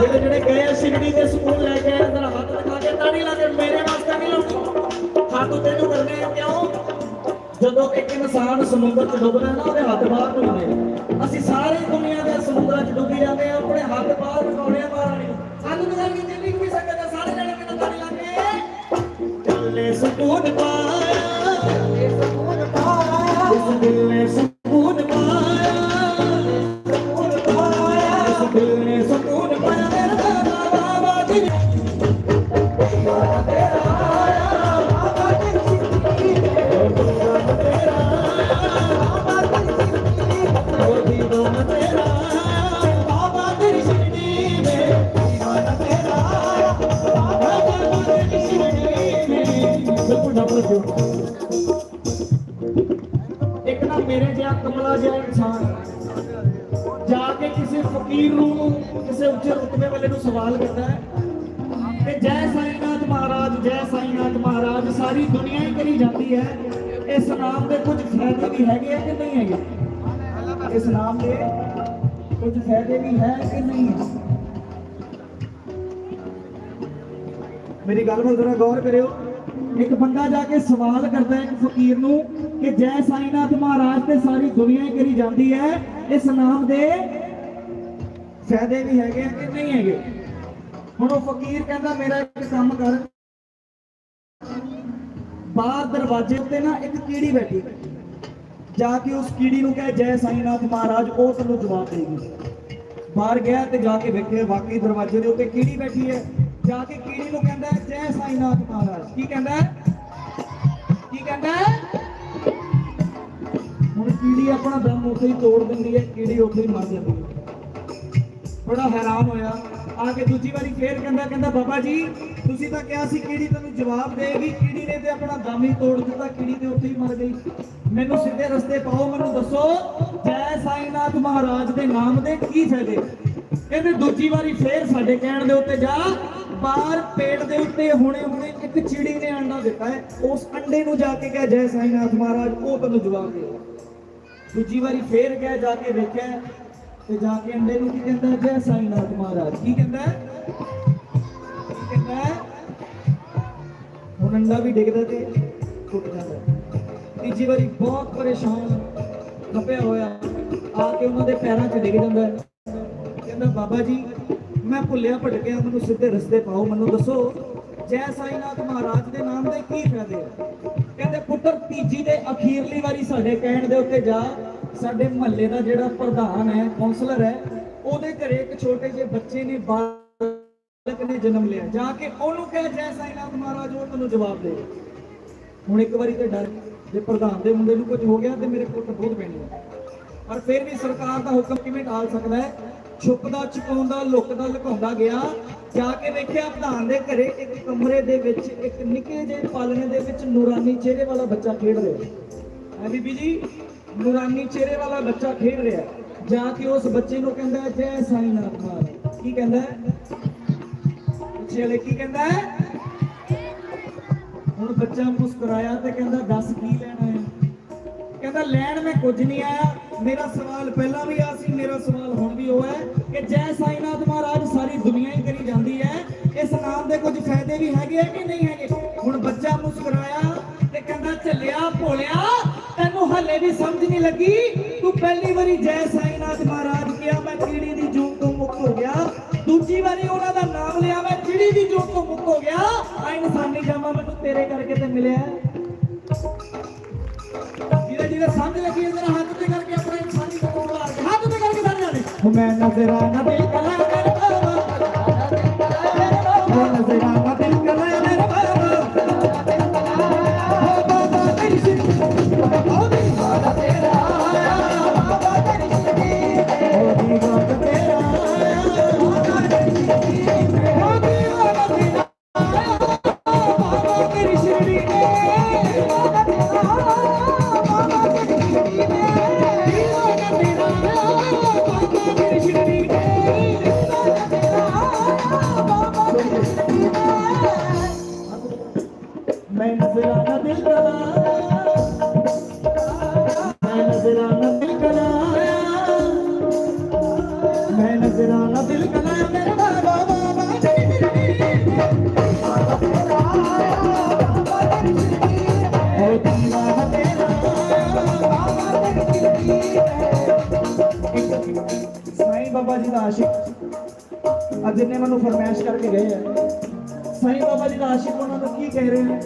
ਜਿਹੜੇ ਜਿਹੜੇ ਗਏ ਆ ਦੇ ਸਕੂਲ ਲੈ ਕੇ ਆਏ ਜ਼ਰਾ ਹੱਥ ਦਿਖਾ ਕੇ ਤਾੜੀ ਲਾ ਕੇ ਮੇਰੇ ਵਾਸਤੇ ਨਹੀਂ ਲਾਉਣੀ ਹੱਥ ਤੈਨੂੰ ਕਰਨੇ ਕਿਉਂ? ਜਦੋਂ ਇੱਕ ਇਨਸਾਨ ਸਮੁੰਦਰ 'ਚ ਡੁੱਬਦਾ ਨਾ ਉਹਦੇ ਹੱਥ ਬਾਹਰ ਨੂੰ ਆਉਂਦੇ ਅਸੀਂ ਸਾਰੇ ਦੁਨੀਆ ਦੇ ਸਮੁੰਦਰ 'ਚ ਡੁੱਬੀ ਜਾਂਦੇ ਆ, ਆਪਣੇ ਹੱਥ ਬਾਹਰ ਬਣਾਉਣੇ ਬਾਹਰ ਨਹੀਂ ਹੱਥ ਦਿਖਾ ਕੇ ਜਿੰਨੀ ਵੀ ਸਕਦਾ ਦੁਨੀਆ ਹੀ ਕਰੀ ਜਾਂਦੀ ਹੈ। ਇਸ ਨਾਮ ਦੇ ਕੁਝ ਫਾਇਦੇ ਵੀ ਹੈਗੇ ਆ ਕਿ ਨਹੀਂ ਹੈਗੇ? ਇਸ ਨਾਮ ਦੇ ਕੁਝ ਫਾਇਦੇ ਵੀ ਹੈ ਕਿ ਨਹੀਂ? ਹੈ ਮੇਰੀ ਗੱਲ ਵੱਲ ਜ਼ਰਾ ਗੌਰ ਕਰਿਓ। ਇੱਕ ਬੰਦਾ ਜਾ ਕੇ ਸਵਾਲ ਕਰਦਾ ਹੈ ਇੱਕ ਫਕੀਰ ਨੂੰ ਕਿ ਜੈ ਸਾਈਨਾਥ ਮਹਾਰਾਜ ਤੇ ਸਾਰੀ ਦੁਨੀਆ ਹੀ ਕਰੀ ਜਾਂਦੀ ਹੈ। ਇਸ ਨਾਮ ਦੇ ਫਾਇਦੇ ਵੀ ਹੈਗੇ ਆ ਕਿ ਨਹੀਂ ਹੈਗੇ? ਹੁਣ ਉਹ ਫਕੀਰ ਕਹਿੰਦਾ, ਮੇਰਾ ਇੱਕ ਕੰਮ ਕਰ। ਬਾਹਰ ਦਰਵਾਜ਼ੇ ਉੱਤੇ ਨਾ ਇੱਕ ਕੀੜੀ ਬੈਠੀ। ਜਾ ਕੇ ਉਸ ਕੀੜੀ ਨੂੰ ਕਹੇ, ਜੈ ਸਾਈਨਾਥ ਮਹਾਰਾਜ, ਉਹ ਤੈਨੂੰ ਜਵਾਬ ਦੇਗੀ ਬਾਹਰ ਗਿਆ ਤੇ ਜਾ ਕੇ ਵੇਖਿਆ, ਵਾਕਈ ਦਰਵਾਜ਼ੇ ਦੇ ਉੱਤੇ ਕੀੜੀ ਬੈਠੀ ਹੈ। ਜਾ ਕੇ ਕੀੜੀ ਨੂੰ ਕਹਿੰਦਾ, ਜੈ ਸਾਈਨਾਥ ਮਹਾਰਾਜ। ਕੀ ਕਹਿੰਦਾ? ਕੀ ਕਹਿੰਦਾ? ਹੁਣ ਕੀੜੀ ਆਪਣਾ ਦਮ ਉੱਥੇ ਹੀ ਤੋੜ ਦਿੰਦੀ ਹੈ, ਕੀੜੀ ਉੱਥੇ ਹੀ ਮਰ ਜਾਂਦੀ ਹੈ। ਬੜਾ ਹੈਰਾਨ ਹੋਇਆ। ਆ ਕੇ ਦੂਜੀ ਵਾਰੀ ਫੇਰ ਕਹਿੰਦਾ ਕਹਿੰਦਾ, ਬਾਬਾ ਜੀ, ਤੁਸੀਂ ਤਾਂ ਕਿਹਾ ਸੀ ਕੀੜੀ ਤੈਨੂੰ ਜਵਾਬ ਦੇਗੀ ਕੀੜੀ ਨੇ ਤੇ ਆਪਣਾ ਦਮ ਹੀ ਤੋੜ ਦਿੱਤਾ ਕੀੜੀ ਤੇ ਉੱਥੇ ਹੀ ਮਰ ਗਈ। ਮੈਨੂੰ ਸਿੱਧੇ ਰਸਤੇ ਪਾਓ, ਮੈਨੂੰ ਦੱਸੋ, ਜੈ ਸਾਈਨਾਥ ਮਹਾਰਾਜ ਦੇ ਨਾਮ ਦੇ ਕੀ ਫਾਇਦੇ? ਕਹਿੰਦੇ ਦੂਜੀ ਵਾਰੀ ਫੇਰ ਸਾਡੇ ਕਹਿਣ ਦੇ ਉੱਤੇ ਜਾ, ਬਾਹਰ ਪੇਟ ਦੇ ਉੱਤੇ ਹੁਣੇ ਹੁਣੇ ਇੱਕ ਚਿੜੀ ਨੇ ਅੰਡਾ ਦਿੱਤਾ ਹੈ, ਉਸ ਅੰਡੇ ਨੂੰ ਜਾ ਕੇ ਕਹਿ ਜੈ ਸਾਈਨਾਥ ਮਹਾਰਾਜ, ਉਹ ਤੈਨੂੰ ਜਵਾਬ ਦੇਗਾ ਦੂਜੀ ਵਾਰੀ ਫੇਰ ਗਿਆ ਜਾ ਕੇ ਵੇਖਿਆ ਤੇ ਜਾ ਕੇ ਅੰਡੇ ਨੂੰ ਕੀ ਕਹਿੰਦਾ? ਜੈ ਸਾਈਨਾਥ ਮਹਾਰਾਜ। ਕੀ ਕਹਿੰਦਾ? ਕੀ ਕਹਿੰਦਾ, ਹੁਣ ਅੰਡਾ ਵੀ ਡਿੱਗਦਾ ਤੇ ਟੁੱਟ ਜਾਂਦਾ। ਤੀਜੀ ਵਾਰੀ ਬਹੁਤ ਪਰੇਸ਼ਾਨ ਖਪਿਆ ਹੋਇਆ। ਆ ਕੇ ਉਹਨਾਂ ਦੇ ਪੈਰਾਂ 'ਚ ਡਿੱਗ ਜਾਂਦਾ। ਕਹਿੰਦਾ, ਬਾਬਾ ਜੀ, ਮੈਂ ਭੁੱਲਿਆ ਭਟਕਿਆ, ਮੈਨੂੰ ਸਿੱਧੇ ਰਸਤੇ ਪਾਓ, ਮੈਨੂੰ ਦੱਸੋ, ਜੈ ਸਾਈਨਾਥ ਮਹਾਰਾਜ ਦੇ ਨਾਮ ਦੇ ਕੀ ਫਾਇਦੇ ਆ? ਕਹਿੰਦੇ, ਪੁੱਤਰ, ਤੀਜੀ ਦੇ ਅਖੀਰਲੀ ਵਾਰੀ ਸਾਡੇ ਕਹਿਣ ਦੇ ਉੱਤੇ ਜਾ। ਸਾਡੇ ਮਹੱਲੇ ਦਾ ਜਿਹੜਾ ਪ੍ਰਧਾਨ ਹੈ ਕਾਉਂਸਲਰ ਹੈ, ਉਹਦੇ ਘਰੇ ਇੱਕ ਛੋਟੇ ਜਿਹੇ ਬੱਚੇ ਨੇ, ਬਾਲਕ ਨੇ ਜਨਮ ਲਿਆ। ਜਾ ਕੇ ਉਹਨੂੰ ਕਹੇ, ਜੈ ਸਾਈਨਾਥ ਮਹਾਰਾਜ, ਉਹ ਤੈਨੂੰ ਜਵਾਬ ਦੇ ਹੁਣ ਇੱਕ ਵਾਰੀ ਤੇ ਡਰ ਜੇ ਪ੍ਰਧਾਨ ਦੇ ਮੁੰਡੇ ਨੂੰ ਕੁਝ ਹੋ ਗਿਆ ਤੇ ਮੇਰੇ ਪੁੱਤ ਬਹੁਤ ਪੈਣੀ ਹੈ। ਪਰ ਫਿਰ ਵੀ ਸਰਕਾਰ ਦਾ ਹੁਕਮ ਕਿਵੇਂ ਟਾਲ ਸਕਦਾ ਹੈ? ਛੁਪਦਾ, ਛੁਪਾਉਂਦਾ, ਲੁਕਦਾ, ਲੁਕਾਉਂਦਾ ਗਿਆ। ਜਾ ਕੇ ਵੇਖਿਆ ਪ੍ਰਧਾਨ ਦੇ ਘਰੇ ਇੱਕ ਕਮਰੇ ਦੇ ਵਿੱਚ, ਇੱਕ ਨਿੱਕੇ ਜਿਹੇ ਪਾਲਣੇ ਦੇ ਵਿੱਚ ਨੂਰਾਨੀ ਚਿਹਰੇ ਵਾਲਾ ਬੱਚਾ ਖੇਡ ਰਿਹਾ। ਹੈ ਬੀਬੀ ਜੀ? ਨੂਰਾਨੀ ਚਿਹਰੇ ਵਾਲਾ ਬੱਚਾ ਖੇਡ ਰਿਹਾ ਹੈ। ਜਾ ਉਸ ਬੱਚੇ ਨੂੰ ਕਹਿੰਦਾ ਹੈ, ਜੈ ਸਾਈਨਾਥ ਮਹਾਰਾਜ। ਕੀ ਕਹਿੰਦਾ ਹੈ? ਕੀ ਕਹਿੰਦਾ ਹੁਣ ਬੱਚਾ ਮੁਸਕਰਾਇਆ ਤੇ ਕਹਿੰਦਾ ਦੱਸ ਕੀ ਲੈਣਾ ਹੈ? ਕਹਿੰਦਾ ਲੈਣ ਮੈਂ ਕੁਝ ਨਹੀਂ ਆਇਆ। ਮੇਰਾ ਸਵਾਲ ਪਹਿਲਾਂ ਵੀ ਆ ਸੀ ਮੇਰਾ ਸਵਾਲ ਹੁਣ ਵੀ ਉਹ ਹੈ ਕਿ ਜੈ ਸਾਈਨਾਥ ਮਹਾਰਾਜ ਸਾਰੀ ਦੁਨੀਆ ਹੀ ਕਰੀ ਜਾਂਦੀ ਹੈ। ਇਸ ਨਾਮ ਦੇ ਕੁਝ ਫਾਇਦੇ ਵੀ ਹੈਗੇ ਆ ਕਿ ਨਹੀਂ ਹੈਗੇ? ਹੁਣ ਬੱਚਾ ਮੁਸਕਰਾਇਆ ਤੇ ਕਹਿੰਦਾ ਚੱਲਿਆ ਭੋਲਿਆ ਹੱਲੇ ਵੀ ਸਮਝ ਨਹੀਂ ਲੱਗੀ। ਤੂੰ ਪਹਿਲੀ ਵਾਰੀ ਜੈ ਸਾਈਨਾਥ ਮਹਾਰਾਜ ਕਿਹਾ, ਮੈਂ ਕੀੜੀ ਦੀ ਜੂਨ ਤੋਂ ਮੁਕਤ ਹੋ ਗਿਆ। ਦੂਜੀ ਵਾਰੀ ਉਹਨਾਂ ਦਾ ਨਾਮ ਲਿਆ, ਮੈਂ ਚਿੜੀ ਦੀ ਜੂਨ ਤੋਂ ਮੁਕਤ ਹੋ ਗਿਆ। ਆ ਇਨਸਾਨੀ ਜਾਮਾ ਮੈਨੂੰ ਤੇਰੇ ਕਰਕੇ ਤੇ ਮਿਲਿਆ ਹੈ। ਜਿਹਦੇ ਸਮਝ ਲੱਗੀ ਜਰਾ ਹੱਥ ਤੇ ਕਰਕੇ ਆਪਣਾ ਇਨਸਾਨੀ ਕੋਲ ਹੱਥ ਤੇ ਕਰਕੇ ਸਾਰੇ ਜਾਣੇ। ਮੈਂ ਨਜ਼ਰਾਨਾ ਦਿਲ ਆਸ਼ਿਕ ਅੱਜ ਜਿੰਨੇ ਮੈਨੂੰ ਫਰਮਾਇਸ਼ ਕਰਕੇ ਗਏ ਆ। ਸਾਈਂ ਬਾਬਾ ਜੀ ਦਾ ਆਸ਼ਿਕ ਉਹਨਾਂ ਨੂੰ ਕੀ ਕਹਿ ਰਹੇ ਨੇ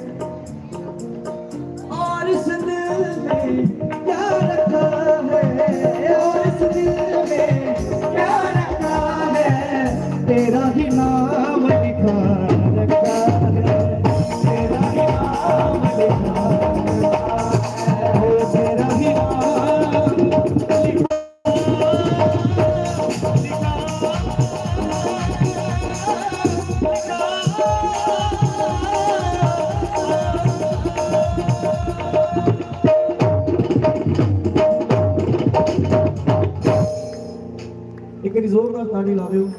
ਇੱਕ ਵਾਰੀ ਜ਼ੋਰਦਾਰ ਤਾੜੀ ਲਾ ਦਿਓ।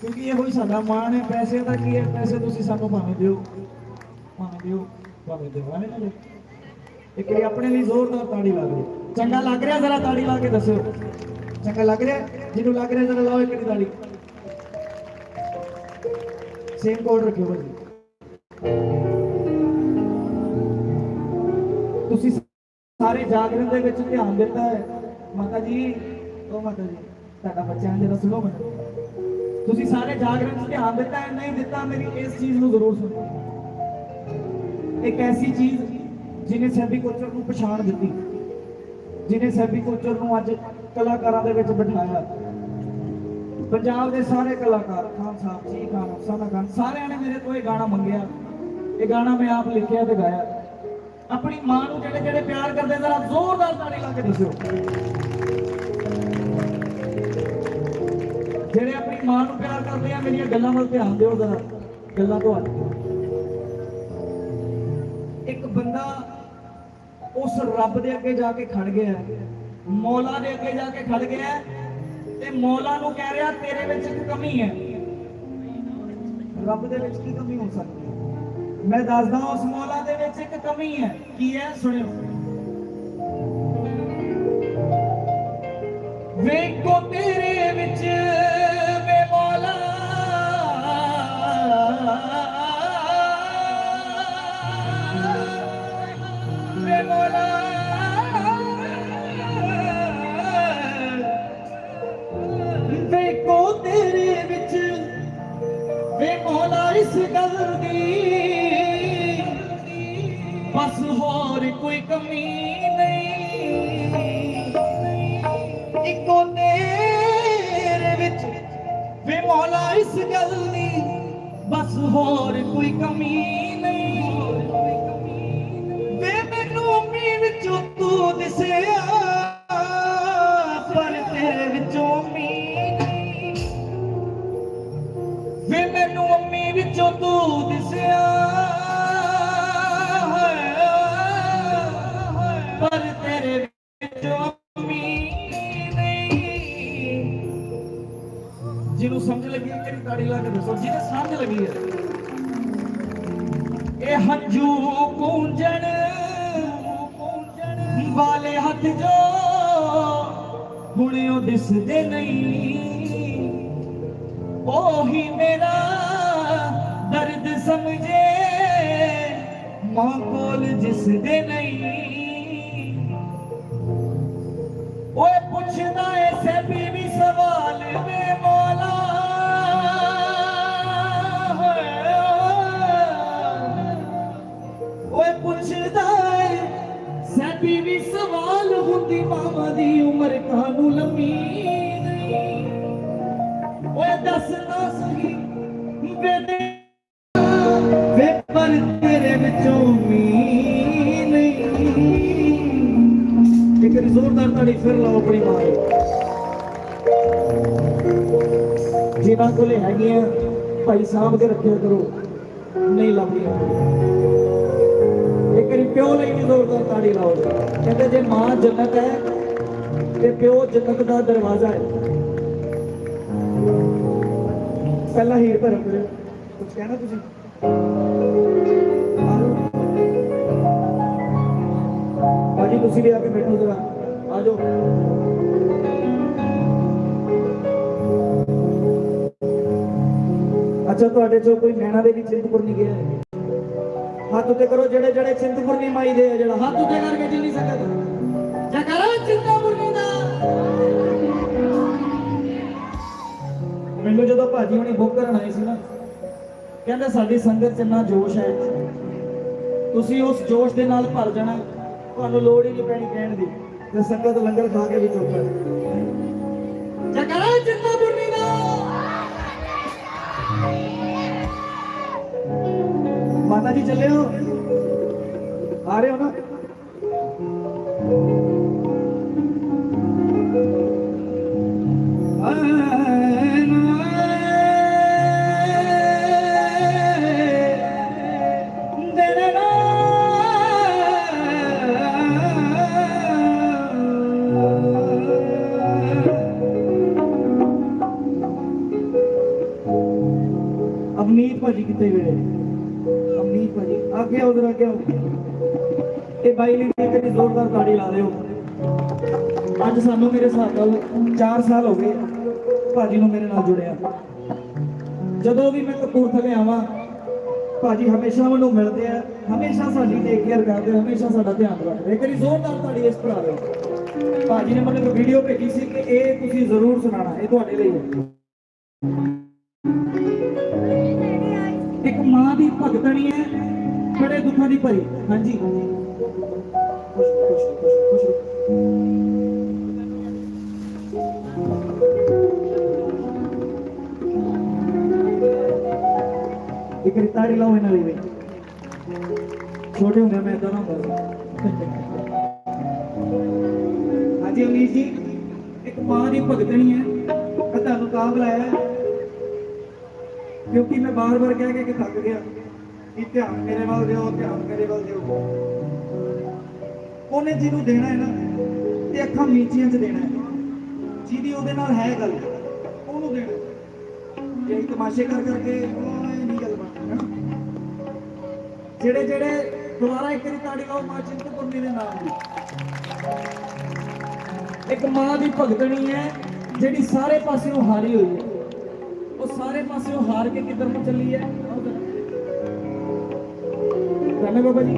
ਕਿਉਂਕਿ ਇਹੋ ਹੀ ਸਾਡਾ ਮਾਣ ਹੈ। ਪੈਸੇ ਦਾ ਕੀ ਹੈ? ਪੈਸੇ ਤੁਸੀਂ ਸਾਨੂੰ ਭਾਵੇਂ ਦਿਓ। ਭਾਵੇਂ ਦਿਓ ਭਾਵੇਂ ਦਿਓ। ਐਵੇਂ ਨਾ ਇੱਕ ਵਾਰੀ ਆਪਣੇ ਲਈ ਜ਼ੋਰਦਾਰ ਤਾੜੀ ਲਾ ਦਿਓ। ਚੰਗਾ ਲੱਗ ਰਿਹਾ? ਜ਼ਰਾ ਤਾੜੀ ਲਾ ਕੇ ਦੱਸਿਓ। ਚੰਗਾ ਲੱਗ ਰਿਹਾ? ਜਿਹਨੂੰ ਲੱਗ ਰਿਹਾ, ਜ਼ਰਾ ਲਾਓ ਇੱਕ ਵਾਰੀ ਤਾੜੀ। ਸੇਮ ਕੋਡ ਰੱਖਿਓ ਭਾਜੀ। ਤੁਸੀਂ ਸਾਰੇ ਜਾਗਰਣ ਦੇ ਵਿੱਚ ਧਿਆਨ ਦਿੱਤਾ ਹੈ। ਮਾਤਾ ਜੀ, ਉਹ ਮਾਤਾ ਜੀ। ਤੁਹਾਡਾ ਬੱਚਿਆਂ ਜਿਹੜਾ ਸੁਣੋ ਮੈਨੂੰ ਤੁਸੀਂ ਸਾਰੇ ਜਾਗਰਣ 'ਚ ਧਿਆਨ ਦਿੱਤਾ ਹੈ, ਨਹੀਂ ਦਿੱਤਾ, ਮੇਰੀ ਇਸ ਚੀਜ਼ ਨੂੰ ਜ਼ਰੂਰ ਸੁਣੋ। ਇੱਕ ਐਸੀ ਚੀਜ਼ ਜਿਹਨੇ ਸੈਬੀ ਕੋਚਰ ਨੂੰ ਪਛਾਣ ਦਿੱਤੀ, ਜਿਹਨੇ ਸੈਬੀ ਕੋਚਰ ਨੂੰ ਅੱਜ ਕਲਾਕਾਰਾਂ ਦੇ ਵਿੱਚ ਬਿਠਾਇਆ। ਪੰਜਾਬ ਦੇ ਸਾਰੇ ਕਲਾਕਾਰ, ਖਾਨ ਸਾਹਿਬ ਜੀ, ਖਾਨ ਅਫਸਾਨਾ ਖਾਨ, ਸਾਰਿਆਂ ਨੇ ਮੇਰੇ ਤੋਂ ਇਹ ਗਾਣਾ ਮੰਗਿਆ। ਇਹ ਗਾਣਾ ਮੈਂ ਆਪ ਲਿਖਿਆ ਤੇ ਗਾਇਆ। ਆਪਣੀ ਮਾਂ ਨੂੰ ਜਿਹੜੇ ਜਿਹੜੇ ਪਿਆਰ ਕਰਦੇ, ਜ਼ਰਾ ਜ਼ੋਰਦਾਰ ਤਾੜੀ ਲਾ ਕੇ ਦੱਸਿਓ। ਜਿਹੜੇ ਆਪਣੀ ਮਾਂ ਨੂੰ ਪਿਆਰ ਕਰਦੇ ਆ, ਮੇਰੀਆਂ ਗੱਲਾਂ ਵੱਲ ਧਿਆਨ ਦਿਓ ਜ਼ਰਾ। ਗੱਲਾਂ ਤੋਂ ਹਟ ਇੱਕ ਬੰਦਾ ਉਸ ਰੱਬ ਦੇ ਅੱਗੇ ਜਾ ਕੇ ਖੜ ਗਿਆ ਮੌਲਾ ਦੇ ਅੱਗੇ ਜਾ ਕੇ ਖੜ ਗਿਆ ਤੇ ਮੌਲਾ ਨੂੰ ਕਹਿ ਰਿਹਾ, ਤੇਰੇ ਵਿੱਚ ਇੱਕ ਕਮੀ ਹੈ। ਰੱਬ ਦੇ ਵਿੱਚ ਕੀ ਕਮੀ ਹੋ ਸਕਦੀ ਹੈ? ਮੈਂ ਦੱਸਦਾ ਉਸ ਮੌਲਾ ਦੇ ਵਿੱਚ ਇੱਕ ਕਮੀ ਹੈ। ਕੀ ਹੈ? ਸੁਣਿਓ। ਵੇਖੋ ਤੇਰੇ ਵਿੱਚ ਹੋਰ ਕੋਈ ਹੁਣ ਦਿਸਦੇ ਨਹੀਂ। ਉਹੀ ਮੇਰਾ ਦਰਦ ਸਮਝੇ। ਮਾਂ ਕੋਲ ਜਿਸਦੇ ਨਹੀਂ। ਓਏ ਪੁੱਛਦਾ ਏ ਸਭੀ ਸਵਾਲ ਵੇ ਮੌਲਾ। ਓਏ ਪੁੱਛਦਾ ਸਭੀ ਵੀ ਸਵਾਲ ਹੁੰਦੀ ਮਾਮਾ ਦੀ ਉਮਰ ਕਾਨੂੰ ਲੰਮੀ ਨਹੀਂ। ਓਏ ਦੱਸ ਨਾ ਸਹੀ, ਵੇ ਵੇ ਪਰ ਤੇਰੇ ਵਿੱਚੋਂ ਮੀ ਨਹੀਂ। ਇੱਕ ਜ਼ੋਰਦਾਰ ਤਾੜੀ ਫਿਰ ਲਾਓ ਆਪਣੀ ਮਾਂ ਨੂੰ। ਜਿਨ੍ਹਾਂ ਕੋਲੇ ਹੈਗੀਆਂ, ਭਾਈ ਸਾਹਿਬ ਦੇ ਰੱਖਿਆ ਕਰੋ, ਨਹੀਂ ਲੱਭਦੀਆਂ। ਇੱਕ ਪਿਓ ਲਈ ਵੀ ਜ਼ੋਰਦਾਰ ਤਾੜੀ ਲਾਓ। ਕਹਿੰਦੇ ਜੇ ਮਾਂ ਜੰਨਤ ਹੈ ਤੇ ਪਿਓ ਜੰਨਤ ਦਾ ਦਰਵਾਜ਼ਾ ਹੈ। ਪਹਿਲਾ ਹੀਰ ਭਰਮ ਕਰਿਓ ਕੁਝ ਕਹਿਣਾ ਤੁਸੀਂ? ਭਾਜੀ, ਤੁਸੀਂ ਵੀ ਆ ਕੇ ਬੈਠੋ ਜਰਾ। ਆ ਜਾਓ ਅੱਛਾ, ਤੁਹਾਡੇ ਚੋਂ ਕੋਈ ਨੈਣਾ ਦੇ ਵੀ ਚਿੰਤਪੁਰਨੀ ਗਿਆ ਹੈ। ਹੱਥ ਉੱਤੇ ਕਰੋ ਜਿਹੜੇ ਜਿਹੜੇ ਚਿੰਤਪੁਰਨੀ ਮਾਈ ਦੇ ਆ ਜਿਹੜਾ ਹੱਥ ਉੱਤੇ ਕਰਕੇ ਜਿੰਨੀ ਸਕਦਾ। ਜਕਰਾ ਚਿੰਤਪੁਰਨੀ ਦਾ। ਮੈਨੂੰ ਜਦੋਂ ਭਾਜੀ ਹੁਣੀ ਬੁੱਕ ਕਰਨ ਆਏ ਸੀ ਨਾ, ਕਹਿੰਦੇ ਸਾਡੀ ਸੰਗਤ 'ਚ ਇੰਨਾ ਜੋਸ਼ ਹੈ। ਤੁਸੀਂ ਉਸ ਜੋਸ਼ ਦੇ ਨਾਲ ਭਰ ਜਾਣਾ, ਤੁਹਾਨੂੰ ਲੋੜ ਹੀ ਨਹੀਂ ਪੈਣੀ ਕਹਿਣ ਦੀ। ਤੇ ਸੰਗਤ ਲੰਗਰ ਖਾ ਕੇ ਵੀ ਚੁੱਪ ਹੈ। ਜਕਰਾ ਜਿੰਨਾ ਬੁਰਨੀ ਚੱਲੇ ਹੋ? ਆ ਰਹੇ ਹੋ ਨਾ? ਭਾਜੀ। ਅੱਗੇ ਆਓ ਜਰਾ, ਅੱਗੇ ਆਓ। ਇਹ ਬਾਈ ਲਈ ਇੱਕ ਜ਼ੋਰਦਾਰ ਤਾੜੀ ਲਾ ਦਿਓ। ਅੱਜ ਸਾਨੂੰ ਮੇਰੇ ਹਿਸਾਬ ਨਾਲ 4 ਸਾਲ ਹੋ ਗਏ ਭਾਜੀ ਨੂੰ ਮੇਰੇ ਨਾਲ ਜੁੜਿਆ। ਜਦੋਂ ਵੀ ਮੈਂ ਕਪੂਰਥਲੇ ਆਵਾਂ, ਭਾਜੀ ਹਮੇਸ਼ਾ ਮੈਨੂੰ ਮਿਲਦੇ ਆ, ਹਮੇਸ਼ਾ ਸਾਡੀ ਟੇਕ ਕੇਅਰ ਕਰਦੇ ਹਮੇਸ਼ਾ ਸਾਡਾ ਧਿਆਨ ਰੱਖਦੇ ਇੱਕ ਵਾਰੀ ਜ਼ੋਰਦਾਰ ਤਾੜੀ ਇਸ ਭਰਾ ਦਿਓ ਭਾਜੀ ਨੇ ਮੈਨੂੰ ਇੱਕ ਵੀਡੀਓ ਭੇਜੀ ਸੀ ਕਿ ਇਹ ਤੁਸੀਂ ਜ਼ਰੂਰ ਸੁਣਾਣਾ ਇਹ ਤੁਹਾਡੇ ਲਈ ਹੈ। ਇੱਕ ਮਾਂ ਦੀ ਭਗਤਣੀ ਹੈ ਬੜੇ ਦੁੱਖਾਂ ਦੀ ਭਰੀ। ਹਾਂਜੀ। ਖੁਸ਼ ਖੁਸ਼ ਖੁਸ਼ ਖੁਸ਼ ਇੱਕ ਰਿਤਾੜੀ ਲਾਓ ਇਹਨਾਂ ਲਈ ਵੀ ਛੋਟੇ ਹੁੰਦੇ ਮੈਂ ਇਦਾਂ ਨਾ ਹੁੰਦਾ ਹਾਂਜੀ ਅਮੀਰ ਜੀ, ਇੱਕ ਮਾਂ ਦੀ ਭਗਤਣੀ ਹੈ। ਤੁਹਾਨੂੰ ਤਾਂ ਬੁਲਾਇਆ। ਕਿਉਂਕਿ ਮੈਂ ਬਾਰ-ਬਾਰ ਕਹਿ ਕਹਿ ਕੇ ਥੱਕ ਗਿਆ ਕਿ ਧਿਆਨ ਮੇਰੇ ਵੱਲ ਦਿਓ, ਧਿਆਨ ਮੇਰੇ ਵੱਲ ਦਿਓ। ਉਹਨੇ ਜਿਹਨੂੰ ਦੇਣਾ ਹੈ ਨਾ, ਤੇ ਅੱਖਾਂ ਮੀਚੀਆਂ 'ਚ ਦੇਣਾ ਹੈ। ਜਿਹਦੀ ਉਹਦੇ ਨਾਲ ਹੈ ਗੱਲ, ਉਹਨੂੰ ਦੇਣਾ ਜੇ ਤਮਾਸ਼ੇ ਕਰ ਕਰਕੇ ਇਹ ਨਹੀਂ ਗੱਲ ਬਣਨੀ ਜਿਹੜੇ ਜਿਹੜੇ ਦੁਬਾਰਾ ਇੱਕ ਵਾਰੀ ਤਾੜੀ ਲਾਓ ਮਾਂ ਚਿੰਤਪੁਰਨੀ ਦੇ ਨਾਮ ਦੀ ਇੱਕ ਮਾਂ ਦੀ ਭਗਤਣੀ ਹੈ, ਜਿਹੜੀ ਸਾਰੇ ਪਾਸਿਓਂ ਹਾਰੀ ਹੋਈ ਹੈ। ਉਹ ਸਾਰੇ ਪਾਸਿਓਂ ਹਾਰ ਕੇ ਕਿੱਧਰ ਨੂੰ ਚੱਲੀ ਹੈ ਰਾਮੇ ਬਾਬਾ ਜੀ।